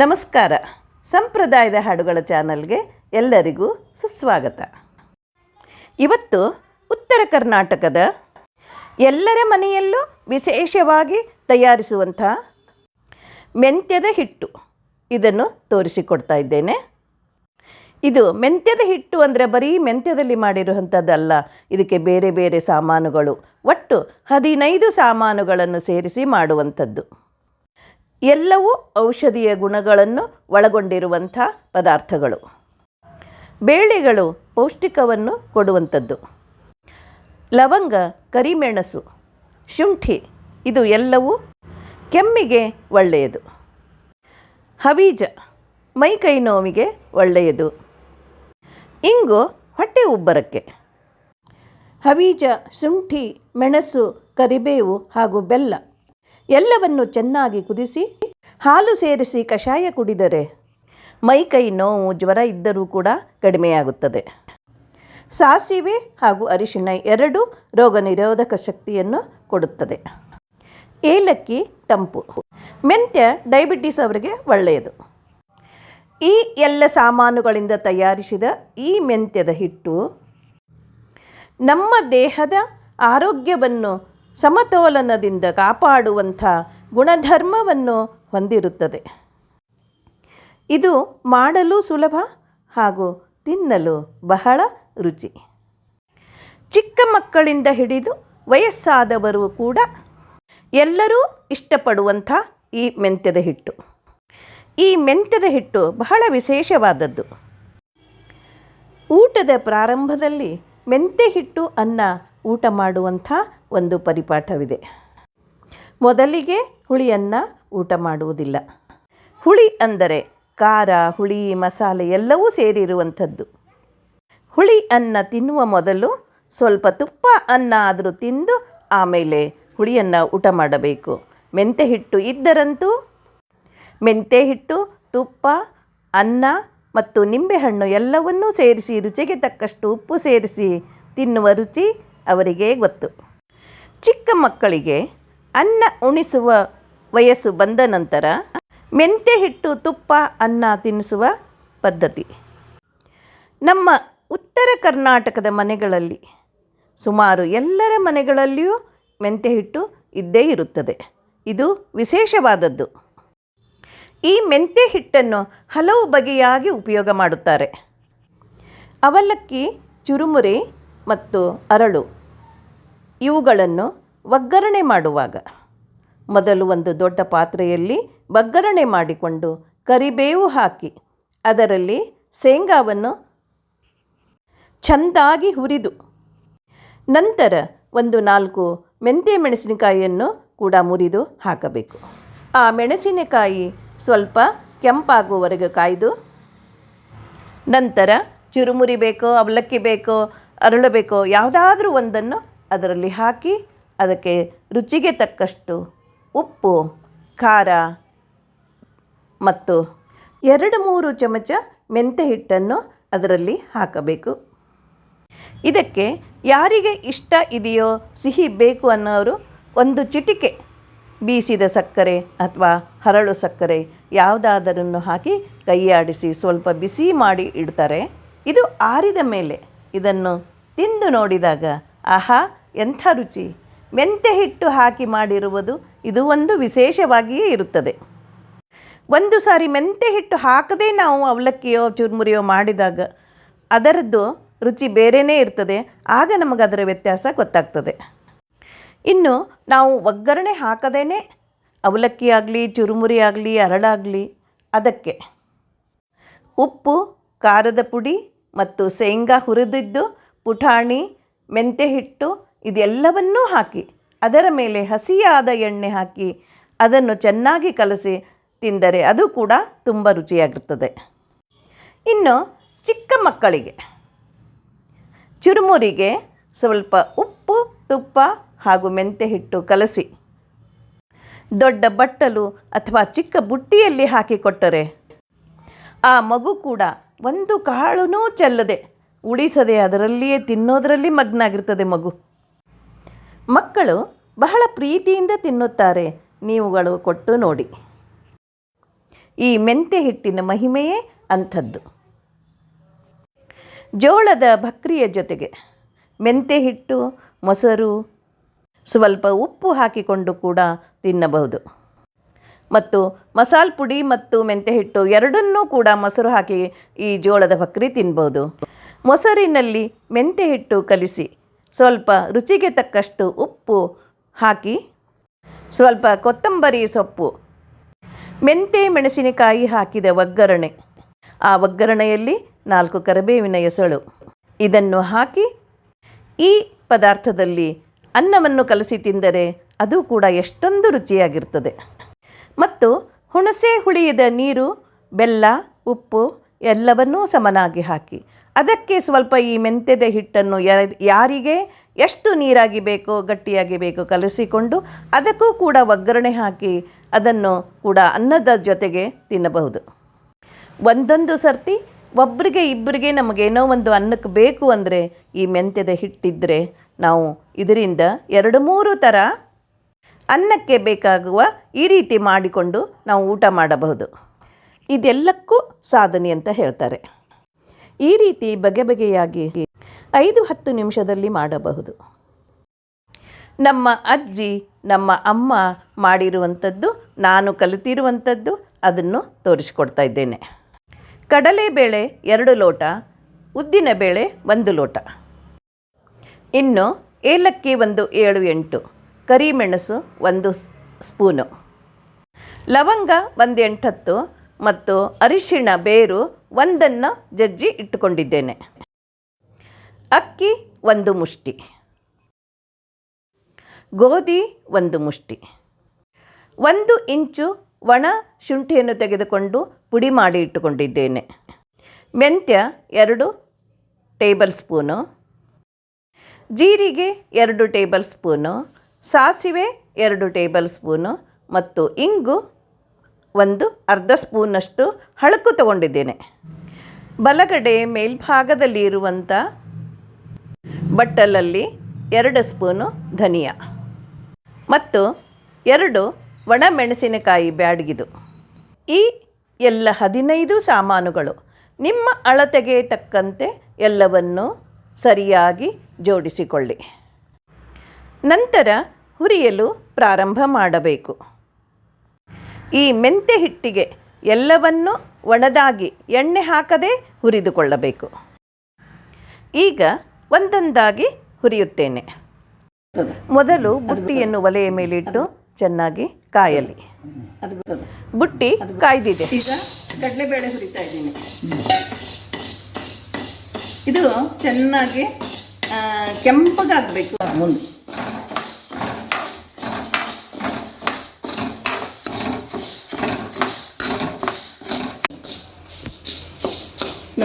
ನಮಸ್ಕಾರ. ಸಂಪ್ರದಾಯದ ಹಾಡುಗಳ ಚಾನಲ್ಗೆ ಎಲ್ಲರಿಗೂ ಸುಸ್ವಾಗತ. ಇವತ್ತು ಉತ್ತರ ಕರ್ನಾಟಕದ ಎಲ್ಲರ ಮನೆಯಲ್ಲೂ ವಿಶೇಷವಾಗಿ ತಯಾರಿಸುವಂಥ ಮೆಂತ್ಯದ ಹಿಟ್ಟು ಇದನ್ನು ತೋರಿಸಿಕೊಡ್ತಾ ಇದ್ದೇನೆ. ಇದು ಮೆಂತ್ಯದ ಹಿಟ್ಟು ಅಂದರೆ ಬರೀ ಮೆಂತ್ಯದಲ್ಲಿ ಮಾಡಿರುವಂಥದ್ದಲ್ಲ, ಇದಕ್ಕೆ ಬೇರೆ ಬೇರೆ ಸಾಮಾನುಗಳು, ಒಟ್ಟು ಹದಿನೈದು ಸಾಮಾನುಗಳನ್ನು ಸೇರಿಸಿ ಮಾಡುವಂಥದ್ದು. ಎಲ್ಲವೂ ಔಷಧೀಯ ಗುಣಗಳನ್ನು ಒಳಗೊಂಡಿರುವಂಥ ಪದಾರ್ಥಗಳು. ಬೇಳೆಗಳು ಪೌಷ್ಟಿಕವನ್ನು ಕೊಡುವಂಥದ್ದು. ಲವಂಗ, ಕರಿಮೆಣಸು, ಶುಂಠಿ, ಇದು ಎಲ್ಲವೂ ಕೆಮ್ಮಿಗೆ ಒಳ್ಳೆಯದು. ಹವೀಜ ಮೈಕೈ ನೋವಿಗೆ ಒಳ್ಳೆಯದು. ಇಂಗು, ಹೊಟ್ಟೆ ಉಬ್ಬರಕ್ಕೆ. ಹವೀಜ, ಶುಂಠಿ, ಮೆಣಸು, ಕರಿಬೇವು ಹಾಗೂ ಬೆಲ್ಲ. ಎಲ್ಲವನ್ನು ಚೆನ್ನಾಗಿ ಕುದಿಸಿ ಹಾಲು ಸೇರಿಸಿ ಕಷಾಯ ಕುಡಿದರೆ ಮೈಕೈ ನೋವು ಜ್ವರ ಇದ್ದರೂ ಕೂಡ ಕಡಿಮೆಯಾಗುತ್ತದೆ. ಸಾಸಿವೆ ಹಾಗೂ ಅರಿಶಿಣ ಎರಡು ರೋಗ ನಿರೋಧಕ ಶಕ್ತಿಯನ್ನು ಕೊಡುತ್ತದೆ. ಏಲಕ್ಕಿ ತಂಪು. ಮೆಂತ್ಯ ಡಯಾಬಿಟಿಸ್ ಅವರಿಗೆ ಒಳ್ಳೆಯದು. ಈ ಎಲ್ಲ ಸಾಮಾನುಗಳಿಂದ ತಯಾರಿಸಿದ ಈ ಮೆಂತ್ಯದ ಹಿಟ್ಟು ನಮ್ಮ ದೇಹದ ಆರೋಗ್ಯವನ್ನು ಸಮತೋಲನದಿಂದ ಕಾಪಾಡುವಂಥ ಗುಣಧರ್ಮವನ್ನು ಹೊಂದಿರುತ್ತದೆ. ಇದು ಮಾಡಲು ಸುಲಭ ಹಾಗೂ ತಿನ್ನಲು ಬಹಳ ರುಚಿ. ಚಿಕ್ಕ ಮಕ್ಕಳಿಂದ ಹಿಡಿದು ವಯಸ್ಸಾದವರು ಕೂಡ ಎಲ್ಲರೂ ಇಷ್ಟಪಡುವಂಥ ಈ ಮೆಂತ್ಯದ ಹಿಟ್ಟು. ಈ ಮೆಂತ್ಯದ ಹಿಟ್ಟು ಬಹಳ ವಿಶೇಷವಾದದ್ದು. ಊಟದ ಪ್ರಾರಂಭದಲ್ಲಿ ಮೆಂತ್ಯ ಹಿಟ್ಟು ಅನ್ನ ಊಟ ಮಾಡುವಂಥ ಒಂದು ಪರಿಪಾಠವಿದೆ. ಮೊದಲಿಗೆ ಹುಳಿಯನ್ನು ಊಟ ಮಾಡುವುದಿಲ್ಲ. ಹುಳಿ ಅಂದರೆ ಖಾರ, ಹುಳಿ, ಮಸಾಲೆ ಎಲ್ಲವೂ ಸೇರಿರುವಂಥದ್ದು. ಹುಳಿ ಅನ್ನ ತಿನ್ನುವ ಮೊದಲು ಸ್ವಲ್ಪ ತುಪ್ಪ ಅನ್ನ ಆದರೂ ತಿಂದು ಆಮೇಲೆ ಹುಳಿಯನ್ನು ಊಟ ಮಾಡಬೇಕು. ಮೆಂತೆ ಹಿಟ್ಟು ಇದ್ದರಂತೂ ಮೆಂತೆ ಹಿಟ್ಟು, ತುಪ್ಪ, ಅನ್ನ ಮತ್ತು ನಿಂಬೆಹಣ್ಣು ಎಲ್ಲವನ್ನೂ ಸೇರಿಸಿ, ರುಚಿಗೆ ತಕ್ಕಷ್ಟು ಉಪ್ಪು ಸೇರಿಸಿ ತಿನ್ನುವ ರುಚಿ ಅವರಿಗೆ ಗೊತ್ತು. ಚಿಕ್ಕ ಮಕ್ಕಳಿಗೆ ಅನ್ನ ಉಣಿಸುವ ವಯಸ್ಸು ಬಂದ ನಂತರ ಮೆಂತೆ ಹಿಟ್ಟು ತುಪ್ಪ ಅನ್ನ ತಿನ್ನಿಸುವ ಪದ್ಧತಿ. ನಮ್ಮ ಉತ್ತರ ಕರ್ನಾಟಕದ ಮನೆಗಳಲ್ಲಿ ಸುಮಾರು ಎಲ್ಲರ ಮನೆಗಳಲ್ಲಿಯೂ ಮೆಂತೆ ಹಿಟ್ಟು ಇದ್ದೇ ಇರುತ್ತದೆ. ಇದು ವಿಶೇಷವಾದದ್ದು. ಈ ಮೆಂತೆ ಹಿಟ್ಟನ್ನು ಹಲವು ಬಗೆಯಾಗಿ ಉಪಯೋಗ ಮಾಡುತ್ತಾರೆ. ಅವಲಕ್ಕಿ, ಚುರುಮುರಿ ಮತ್ತು ಅರಳು. ಇವುಗಳನ್ನು ಒಗ್ಗರಣೆ ಮಾಡುವಾಗ. ಮೊದಲು ಒಂದು ದೊಡ್ಡ ಪಾತ್ರೆಯಲ್ಲಿ ಒಗ್ಗರಣೆ ಮಾಡಿಕೊಂಡು ಕರಿಬೇವು ಹಾಕಿ, ಅದರಲ್ಲಿ ಶೇಂಗಾವನ್ನು ಚೆಂದಾಗಿ ಹುರಿದು, ನಂತರ ಒಂದು ನಾಲ್ಕು ಮೆಂತ್ಯ ಮೆಣಸಿನಕಾಯಿಯನ್ನು ಕೂಡ ಮುರಿದು ಹಾಕಬೇಕು. ಆ ಮೆಣಸಿನಕಾಯಿ ಸ್ವಲ್ಪ ಕೆಂಪಾಗುವವರೆಗೆ ಕಾಯ್ದು, ನಂತರ ಚುರುಮುರಿ ಬೇಕೋ, ಅವಲಕ್ಕಿ ಬೇಕೋ ಅರಳಬೇಕೋ ಯಾವುದಾದ್ರೂ ಒಂದನ್ನು ಅದರಲ್ಲಿ ಹಾಕಿ ಅದಕ್ಕೆ ರುಚಿಗೆ ತಕ್ಕಷ್ಟು ಉಪ್ಪು, ಖಾರ ಮತ್ತು ಎರಡು ಮೂರು ಚಮಚ ಮೆಂತ್ಯ ಹಿಟ್ಟನ್ನು ಅದರಲ್ಲಿ ಹಾಕಬೇಕು. ಇದಕ್ಕೆ ಯಾರಿಗೆ ಇಷ್ಟ ಇದೆಯೋ ಸಿಹಿ ಬೇಕು ಅನ್ನೋರು ಒಂದು ಚಿಟಿಕೆ, ಬೀಸಿದ ಸಕ್ಕರೆ ಅಥವಾ ಹರಳು ಸಕ್ಕರೆ ಯಾವುದಾದರನ್ನು ಹಾಕಿ ಕೈಯಾಡಿಸಿ ಸ್ವಲ್ಪ ಬಿಸಿ ಮಾಡಿ ಇಡ್ತಾರೆ. ಇದು ಆರಿದ ಮೇಲೆ ಇದನ್ನು ತಿಂದು ನೋಡಿದಾಗ ಆಹಾ, ಎಂಥ ರುಚಿ. ಮೆಂತೆ ಹಿಟ್ಟು ಹಾಕಿ ಮಾಡಿರುವುದು ಇದು ಒಂದು ವಿಶೇಷವಾಗಿಯೇ ಇರುತ್ತದೆ. ಒಂದು ಸಾರಿ ಮೆಂತೆ ಹಿಟ್ಟು ಹಾಕದೇ ನಾವು ಅವಲಕ್ಕಿಯೋ, ಚುರುಮುರಿಯೋ ಮಾಡಿದಾಗ ಅದರದ್ದು ರುಚಿ ಬೇರೆಯೇ ಇರ್ತದೆ. ಆಗ ನಮಗೆ ಅದರ ವ್ಯತ್ಯಾಸ ಗೊತ್ತಾಗ್ತದೆ. ಇನ್ನು ನಾವು ಒಗ್ಗರಣೆ ಹಾಕದೇ ಅವಲಕ್ಕಿ ಆಗಲಿ ಚುರುಮುರಿ ಆಗಲಿ ಅರಳಾಗಲಿ, ಅದಕ್ಕೆ ಉಪ್ಪು, ಖಾರದ ಪುಡಿ ಮತ್ತು ಶೇಂಗಾ ಹುರಿದಿದ್ದು, ಪುಟಾಣಿ ಮೆಂತ್ಯ ಹಿಟ್ಟು ಇದೆಲ್ಲವನ್ನೂ ಹಾಕಿ, ಅದರ ಮೇಲೆ ಹಸಿಯಾದ ಎಣ್ಣೆ ಹಾಕಿ ಅದನ್ನು ಚೆನ್ನಾಗಿ ಕಲಸಿ ತಿಂದರೆ ಅದು ಕೂಡ ತುಂಬ ರುಚಿಯಾಗಿರ್ತದೆ. ಇನ್ನು ಚಿಕ್ಕ ಮಕ್ಕಳಿಗೆ. ಚುರುಮುರಿಗೆ ಸ್ವಲ್ಪ ಉಪ್ಪು, ತುಪ್ಪ ಹಾಗೂ ಮೆಂತೆ ಹಿಟ್ಟು ಕಲಸಿ. ದೊಡ್ಡ ಬಟ್ಟಲು ಅಥವಾ ಚಿಕ್ಕ ಬುಟ್ಟಿಯಲ್ಲಿ ಹಾಕಿಕೊಟ್ಟರೆ ಆ ಮಗು ಕೂಡ ಒಂದು ಕಾಳುನೂ ಚೆಲ್ಲದೆ ಉಳಿಸದೆ ಅದರಲ್ಲಿಯೇ ತಿನ್ನೋದರಲ್ಲಿ ಮಗ್ನಾಗಿರ್ತದೆ ಮಗು. ಮಕ್ಕಳು ಬಹಳ ಪ್ರೀತಿಯಿಂದ ತಿನ್ನುತ್ತಾರೆ. ನೀವುಗಳು ಕೊಟ್ಟು ನೋಡಿ. ಈ ಮೆಂತೆ ಹಿಟ್ಟಿನ ಮಹಿಮೆಯೇ ಅಂಥದ್ದು. ಜೋಳದ ಭಕ್ರಿಯ ಜೊತೆಗೆ ಮೆಂತೆ ಹಿಟ್ಟು, ಮೊಸರು, ಸ್ವಲ್ಪ ಉಪ್ಪು ಹಾಕಿಕೊಂಡು ಕೂಡ ತಿನ್ನಬಹುದು. ಮತ್ತು ಮಸಾಲೆ ಪುಡಿ ಮತ್ತು ಮೆಂತೆ ಹಿಟ್ಟು ಎರಡನ್ನೂ ಕೂಡ ಮೊಸರು ಹಾಕಿ ಈ ಜೋಳದ ಭಕ್ರಿ ತಿನ್ಬೋದು. ಮೊಸರಿನಲ್ಲಿ ಮೆಂತೆ ಹಿಟ್ಟು ಕಲಿಸಿ. ಸ್ವಲ್ಪ ರುಚಿಗೆ ತಕ್ಕಷ್ಟು ಉಪ್ಪು ಹಾಕಿ, ಸ್ವಲ್ಪ ಕೊತ್ತಂಬರಿ ಸೊಪ್ಪು, ಮೆಂತೆ ಮೆಣಸಿನಕಾಯಿ ಹಾಕಿದ ಒಗ್ಗರಣೆ. ಆ ಒಗ್ಗರಣೆಯಲ್ಲಿ ನಾಲ್ಕು ಕರಿಬೇವಿನ ಎಸಳು. ಇದನ್ನು ಹಾಕಿ, ಈ ಪದಾರ್ಥದಲ್ಲಿ ಅನ್ನವನ್ನು ಕಲಸಿ ತಿಂದರೆ ಅದು ಕೂಡ ಎಷ್ಟೊಂದು ರುಚಿಯಾಗಿರ್ತದೆ. ಮತ್ತು ಹುಣಸೆ ಹುಳಿಯದ ನೀರು, ಬೆಲ್ಲ, ಉಪ್ಪು ಎಲ್ಲವನ್ನೂ ಸಮನಾಗಿ ಹಾಕಿ. ಅದಕ್ಕೆ ಸ್ವಲ್ಪ ಈ ಮೆಂತ್ಯದ ಹಿಟ್ಟನ್ನು ಯಾರ್- ಯಾರಿಗೆ ಎಷ್ಟು ನೀರಾಗಿ ಬೇಕೋ, ಗಟ್ಟಿಯಾಗಿ ಬೇಕೋ ಕಲಸಿಕೊಂಡು ಅದಕ್ಕೂ ಕೂಡ ಒಗ್ಗರಣೆ ಹಾಕಿ ಅದನ್ನು ಕೂಡ ಅನ್ನದ ಜೊತೆಗೆ ತಿನ್ನಬಹುದು. ಒಂದೊಂದು ಸರ್ತಿ ಒಬ್ಬರಿಗೆ ಇಬ್ಬರಿಗೆ ನಮಗೇನೋ ಒಂದು ಅನ್ನಕ್ಕೆ ಬೇಕು ಅಂದರೆ ಈ ಮೆಂತ್ಯದ ಹಿಟ್ಟಿದ್ದರೆ ನಾವು ಇದರಿಂದ ಎರಡು ಮೂರು ಥರ ಅನ್ನಕ್ಕೆ ಬೇಕಾಗುವ ಈ ರೀತಿ ಮಾಡಿಕೊಂಡು ನಾವು ಊಟ ಮಾಡಬಹುದು. ಇದೆಲ್ಲಕ್ಕೂ ಸಾಧನೆ ಅಂತ ಹೇಳ್ತಾರೆ. ಈ ರೀತಿ ಬಗೆ ಬಗೆಯಾಗಿ ಐದು ಹತ್ತು ನಿಮಿಷದಲ್ಲಿ ಮಾಡಬಹುದು. ನಮ್ಮ ಅಜ್ಜಿ, ನಮ್ಮ ಅಮ್ಮ ಮಾಡಿರುವಂಥದ್ದು, ನಾನು ಕಲಿತಿರುವಂಥದ್ದು ಅದನ್ನು ತೋರಿಸಿಕೊಡ್ತಾ ಇದ್ದೇನೆ. ಕಡಲೆಬೇಳೆ ಎರಡು ಲೋಟ ಉದ್ದಿನಬೇಳೆ ಒಂದು ಲೋಟ. ಇನ್ನು ಏಲಕ್ಕಿ ಒಂದು ಏಳು ಎಂಟು, ಕರಿಮೆಣಸು ಒಂದು ಸ್ಪೂನು. ಲವಂಗ ಒಂದು ಎಂಟತ್ತು ಮತ್ತು ಅರಿಶಿಣ ಬೇರು ಒಂದನ್ನು ಜಜ್ಜಿ ಇಟ್ಟುಕೊಂಡಿದ್ದೇನೆ. ಅಕ್ಕಿ ಒಂದು ಮುಷ್ಟಿ. ಗೋಧಿ ಒಂದು ಮುಷ್ಟಿ. ಒಂದು ಇಂಚು ಒಣ ಶುಂಠಿಯನ್ನು ತೆಗೆದುಕೊಂಡು ಪುಡಿ ಮಾಡಿ ಇಟ್ಟುಕೊಂಡಿದ್ದೇನೆ. ಮೆಂತ್ಯ ಎರಡು ಟೇಬಲ್ ಸ್ಪೂನು. ಜೀರಿಗೆ ಎರಡು ಟೇಬಲ್ ಸ್ಪೂನು. ಸಾಸಿವೆ ಎರಡು ಟೇಬಲ್ ಸ್ಪೂನು. ಮತ್ತು ಇಂಗು ಒಂದು ಅರ್ಧ ಸ್ಪೂನಷ್ಟು ಹಳಕು ತಗೊಂಡಿದ್ದೇನೆ. ಬಲಗಡೆ ಮೇಲ್ಭಾಗದಲ್ಲಿ ಇರುವಂಥ ಬಟ್ಟಲಲ್ಲಿ ಎರಡು ಸ್ಪೂನು ಧನಿಯ ಮತ್ತು ಎರಡು ಒಣಮೆಣಸಿನಕಾಯಿ ಬ್ಯಾಡಗಿದು. ಈ ಎಲ್ಲ ಹದಿನೈದು ಸಾಮಾನುಗಳು ನಿಮ್ಮ ಅಳತೆಗೆ ತಕ್ಕಂತೆ ಎಲ್ಲವನ್ನು ಸರಿಯಾಗಿ ಜೋಡಿಸಿಕೊಳ್ಳಿ. ನಂತರ ಹುರಿಯಲು ಪ್ರಾರಂಭ ಮಾಡಬೇಕು. ಈ ಮೆಂತೆ ಹಿಟ್ಟಿಗೆ ಎಲ್ಲವನ್ನು ಒಣದಾಗಿ ಎಣ್ಣೆ ಹಾಕದೆ ಹುರಿದುಕೊಳ್ಳಬೇಕು. ಈಗ ಒಂದೊಂದಾಗಿ ಹುರಿಯುತ್ತೇನೆ. ಮೊದಲು ಬುಟ್ಟಿಯನ್ನು ಒಲೆಯ ಮೇಲಿಟ್ಟು ಚೆನ್ನಾಗಿ ಕಾಯಲಿ. ಬುಟ್ಟಿ ಕಾಯ್ದಿದೆ. ಈಗ ಕಡಲೆಬೇಳೆ ಹುರಿತಾ ಇದ್ದೀನಿ. ಇದು ಚೆನ್ನಾಗಿ ಕೆಂಪಗಾಗಬೇಕು ಮುಂದೆ.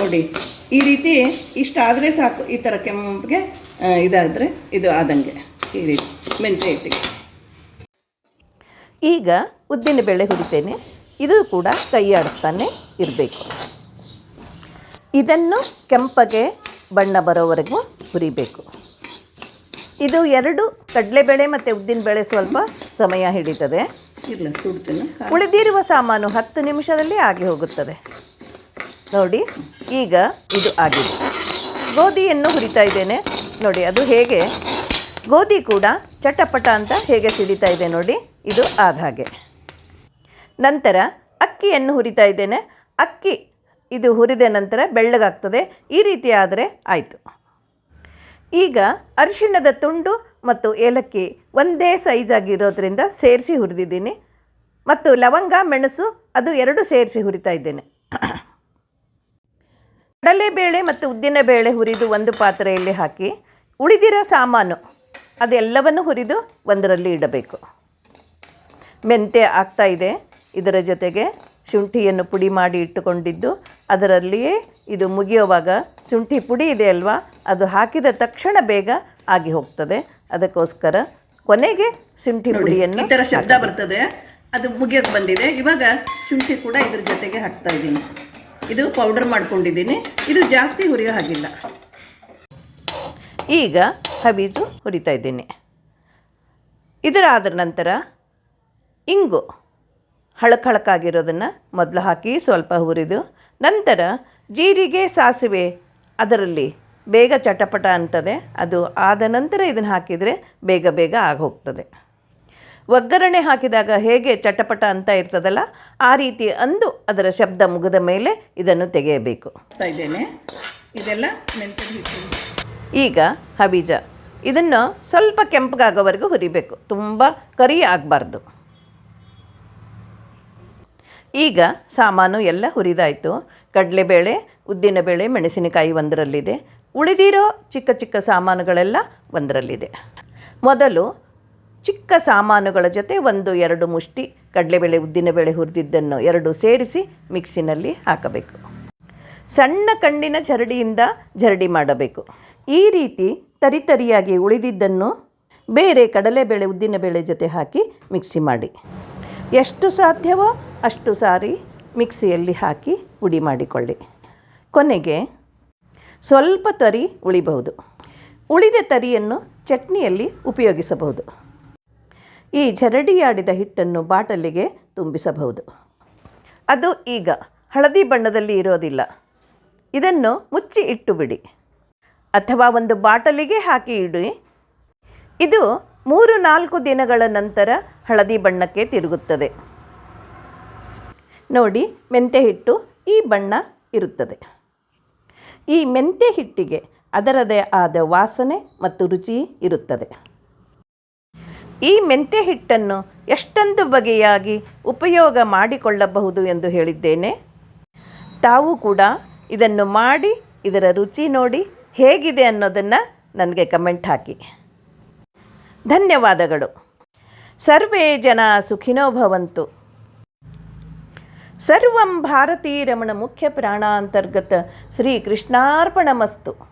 ನೋಡಿ. ಈ ರೀತಿ ಇಷ್ಟಾದರೆ ಸಾಕು. ಈ ಥರ ಕೆಂಪಿಗೆ ಇದಾದರೆ ಇದು ಆದಂಗೆ. ಈ ರೀತಿ ಮೆಂತ್ಯ ಹಿಟ್ಟಿಗೆ ಈಗ ಉದ್ದಿನ ಬೇಳೆ ಹುರಿತೇನೆ. ಇದು ಕೂಡ ಕೈ ಆಡಿಸ್ತಾನೆ ಇರಬೇಕು. ಇದನ್ನು ಕೆಂಪಗೆ ಬಣ್ಣ ಬರೋವರೆಗೂ ಹುರಿಬೇಕು. ಇದು ಎರಡು ಕಡಲೆಬೇಳೆ ಮತ್ತು ಉದ್ದಿನಬೇಳೆ ಸ್ವಲ್ಪ ಸಮಯ ಹಿಡಿತದೆ. ಇಲ್ಲ ಉಳಿದಿರುವ ಸಾಮಾನು ಹತ್ತು ನಿಮಿಷದಲ್ಲಿ ಆಗಿ ಹೋಗುತ್ತದೆ. ನೋಡಿ, ಈಗ ಇದು ಆಗಿದೆ. ಗೋಧಿಯನ್ನು ಹುರಿತಾ ಇದ್ದೇನೆ. ನೋಡಿ, ಅದು ಹೇಗೆ? ಗೋಧಿ ಕೂಡ ಚಟಪಟ ಅಂತ ಹೇಗೆ ಸಿಡಿತಾ ಇದೆ ನೋಡಿ, ಇದು ಆದ ಹಾಗೆ. ನಂತರ ಅಕ್ಕಿಯನ್ನು ಹುರಿತಾ ಇದ್ದೇನೆ. ಅಕ್ಕಿ ಇದು ಹುರಿದ ನಂತರ ಬೆಳ್ಳಗಾಗ್ತದೆ. ಈ ರೀತಿ ಆದರೆ ಆಯಿತು. ಈಗ ಅರಿಶಿಣದ ತುಂಡು ಮತ್ತು ಏಲಕ್ಕಿ ಒಂದೇ ಸೈಜಾಗಿರೋದ್ರಿಂದ ಸೇರಿಸಿ ಹುರಿದಿದ್ದೀನಿ. ಮತ್ತು ಲವಂಗ, ಮೆಣಸು, ಅದು ಎರಡು ಸೇರಿಸಿ ಹುರಿತಾ ಇದ್ದೇನೆ. ಕಡಲೆಬೇಳೆ ಮತ್ತು ಉದ್ದಿನಬೇಳೆ ಹುರಿದು ಒಂದು ಪಾತ್ರೆಯಲ್ಲಿ ಹಾಕಿ ಉಳಿದಿರೋ ಸಾಮಾನು ಅದೆಲ್ಲವನ್ನು ಹುರಿದು ಒಂದರಲ್ಲಿ ಇಡಬೇಕು. ಮೆಂತೆ ಆಗ್ತಾ ಇದೆ. ಇದರ ಜೊತೆಗೆ ಶುಂಠಿಯನ್ನು ಪುಡಿ ಮಾಡಿ ಇಟ್ಟುಕೊಂಡಿದ್ದು ಅದರಲ್ಲಿಯೇ ಇದು ಮುಗಿಯುವಾಗ ಶುಂಠಿ ಪುಡಿ ಇದೆ ಅಲ್ವಾ? ಅದು ಹಾಕಿದ ತಕ್ಷಣ ಬೇಗ ಆಗಿ ಹೋಗ್ತದೆ. ಅದಕ್ಕೋಸ್ಕರ ಕೊನೆಗೆ ಶುಂಠಿ ಪುಡಿಯನ್ನು ಈ ಥರ ಶಬ್ದ ಬರ್ತದೆ. ಅದು ಮುಗಿಯೋಕ್ಕೆ ಬಂದಿದೆ. ಇವಾಗ ಶುಂಠಿ ಕೂಡ ಇದ್ರ ಜೊತೆಗೆ ಹಾಕ್ತಾ ಇದ್ದೀನಿ. ಇದು ಪೌಡರ್ ಮಾಡ್ಕೊಂಡಿದ್ದೀನಿ. ಇದು ಜಾಸ್ತಿ ಹುರಿಯೋ ಹಾಗಿಲ್ಲ. ಈಗ ಹಬೀಜು ಹುರಿತಾ ಇದ್ದೀನಿ. ಇದರಾದ ನಂತರ ಇಂಗು ಹಳಕಳಕಾಗಿರೋದನ್ನು ಮೊದಲು ಹಾಕಿ ಸ್ವಲ್ಪ ಹುರಿದು, ನಂತರ ಜೀರಿಗೆ ಸಾಸಿವೆ ಅದರಲ್ಲಿ ಬೇಗ ಚಟಪಟ ಅಂತದೆ, ಅದು ಆದ ನಂತರ ಇದನ್ನು ಹಾಕಿದರೆ ಬೇಗ ಬೇಗ ಆಗೋಗ್ತದೆ. ಒಗ್ಗರಣೆ ಹಾಕಿದಾಗ ಹೇಗೆ ಚಟಪಟ ಅಂತ ಇರ್ತದಲ್ಲ ಆ ರೀತಿ ಅಂದು ಅದರ ಶಬ್ದ ಮುಗಿದ ಮೇಲೆ ಇದನ್ನು ತೆಗೆಯಬೇಕು. ಇದ್ದೇನೆ. ಇದೆಲ್ಲ ಈಗ ಹಬೀಜ ಇದನ್ನು ಸ್ವಲ್ಪ ಕೆಂಪಗಾಗೋವರೆಗೂ ಹುರಿಬೇಕು. ತುಂಬ ಕರಿ ಆಗಬಾರ್ದು. ಈಗ ಸಾಮಾನು ಎಲ್ಲ ಹುರಿದಾಯಿತು. ಕಡಲೆಬೇಳೆ ಉದ್ದಿನಬೇಳೆ ಮೆಣಸಿನಕಾಯಿ ಒಂದರಲ್ಲಿದೆ. ಉಳಿದಿರೋ ಚಿಕ್ಕ ಚಿಕ್ಕ ಸಾಮಾನುಗಳೆಲ್ಲ ಒಂದರಲ್ಲಿದೆ. ಮೊದಲು ಚಿಕ್ಕ ಸಾಮಾನುಗಳ ಜೊತೆ ಒಂದು ಎರಡು ಮುಷ್ಟಿ, ಕಡಲೆಬೇಳೆ ಉದ್ದಿನಬೇಳೆ ಹುರಿದಿದ್ದನ್ನು ಎರಡು ಸೇರಿಸಿ ಮಿಕ್ಸಿನಲ್ಲಿ ಹಾಕಬೇಕು. ಸಣ್ಣ ಕಣ್ಣಿನ ಜರಡಿಯಿಂದ ಜರಡಿ ಮಾಡಬೇಕು. ಈ ರೀತಿ ತರಿತರಿಯಾಗಿ ಉಳಿದಿದ್ದನ್ನು ಬೇರೆ ಕಡಲೆಬೇಳೆ ಉದ್ದಿನಬೇಳೆ ಜೊತೆ ಹಾಕಿ ಮಿಕ್ಸಿ ಮಾಡಿ. ಎಷ್ಟು ಸಾಧ್ಯವೋ ಅಷ್ಟು ಸಾರಿ ಮಿಕ್ಸಿಯಲ್ಲಿ ಹಾಕಿ ಪುಡಿ ಮಾಡಿಕೊಳ್ಳಿ. ಕೊನೆಗೆ ಸ್ವಲ್ಪ ತರಿ ಉಳಿಬಹುದು. ಉಳಿದ ತರಿಯನ್ನು ಚಟ್ನಿಯಲ್ಲಿ ಉಪಯೋಗಿಸಬಹುದು. ಈ ಜರಡಿಯಾಡಿದ ಹಿಟ್ಟನ್ನು ಬಾಟಲಿಗೆ ತುಂಬಿಸಬಹುದು. ಅದು ಈಗ ಹಳದಿ ಬಣ್ಣದಲ್ಲಿ ಇರೋದಿಲ್ಲ. ಇದನ್ನು ಮುಚ್ಚಿ ಇಟ್ಟು ಬಿಡಿ ಅಥವಾ ಒಂದು ಬಾಟಲಿಗೆ ಹಾಕಿ ಇಡಿ. ಇದು ಮೂರು ನಾಲ್ಕು ದಿನಗಳ ನಂತರ ಹಳದಿ ಬಣ್ಣಕ್ಕೆ ತಿರುಗುತ್ತದೆ. ನೋಡಿ, ಮೆಂತೆ ಹಿಟ್ಟು ಈ ಬಣ್ಣ ಇರುತ್ತದೆ. ಈ ಮೆಂತೆ ಹಿಟ್ಟಿಗೆ ಅದರದೇ ಆದ ವಾಸನೆ ಮತ್ತು ರುಚಿ ಇರುತ್ತದೆ. ಈ ಮೆಂತ್ಯ ಹಿಟ್ಟನ್ನು ಎಷ್ಟೊಂದು ಬಗೆಯಾಗಿ ಉಪಯೋಗ ಮಾಡಿಕೊಳ್ಳಬಹುದು ಎಂದು ಹೇಳಿದ್ದೇನೆ. ತಾವು ಕೂಡ ಇದನ್ನು ಮಾಡಿ, ಇದರ ರುಚಿ ನೋಡಿ ಹೇಗಿದೆ ಅನ್ನೋದನ್ನು ನನಗೆ ಕಮೆಂಟ್ ಹಾಕಿ. ಧನ್ಯವಾದಗಳು. ಸರ್ವೇ ಜನ ಸುಖಿನೋ ಭವಂತು. ಸರ್ವಂ ಭಾರತೀರಮಣ ಮುಖ್ಯ ಪ್ರಾಣಾಂತರ್ಗತ ಶ್ರೀ ಕೃಷ್ಣಾರ್ಪಣಮಸ್ತು.